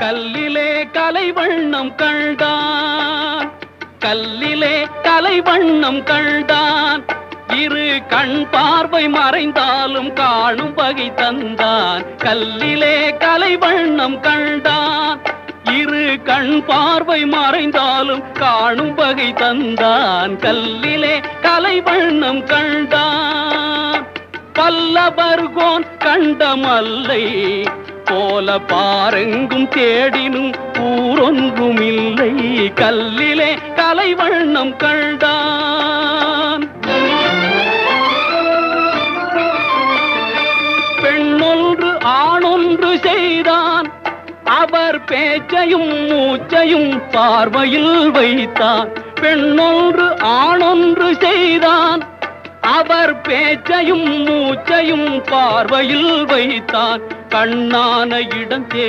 கல்லிலே கலைவண்ணம் கண்டான். கல்லிலே கலைவண்ணம் கண்டான். இரு கண் பார்வை மறைந்தாலும் காணும் வகை தந்தான். கல்லிலே கலைவண்ணம் கண்டான். இரு கண் பார்வை மறைந்தாலும் காணும் வகை தந்தான். கல்லிலே கலைவண்ணம் கண்டான். பல்லவர்கோன் கண்டமல்லை போல பாரெங்கும் தேடினும் ஊரொன்றும் இல்லை கல்லிலே கலைவண்ணம் கண்டான். பெண்ணொன்று ஆணொன்று செய்தான். அவர் பேச்சையும் மூச்சையும் பார்வையில் வைத்தான். பெண்ணொன்று ஆணொன்று செய்தான். அவர் பேச்சையும் மூச்சையும் பார்வையில் வைத்தான். கண்ணான இடம் தே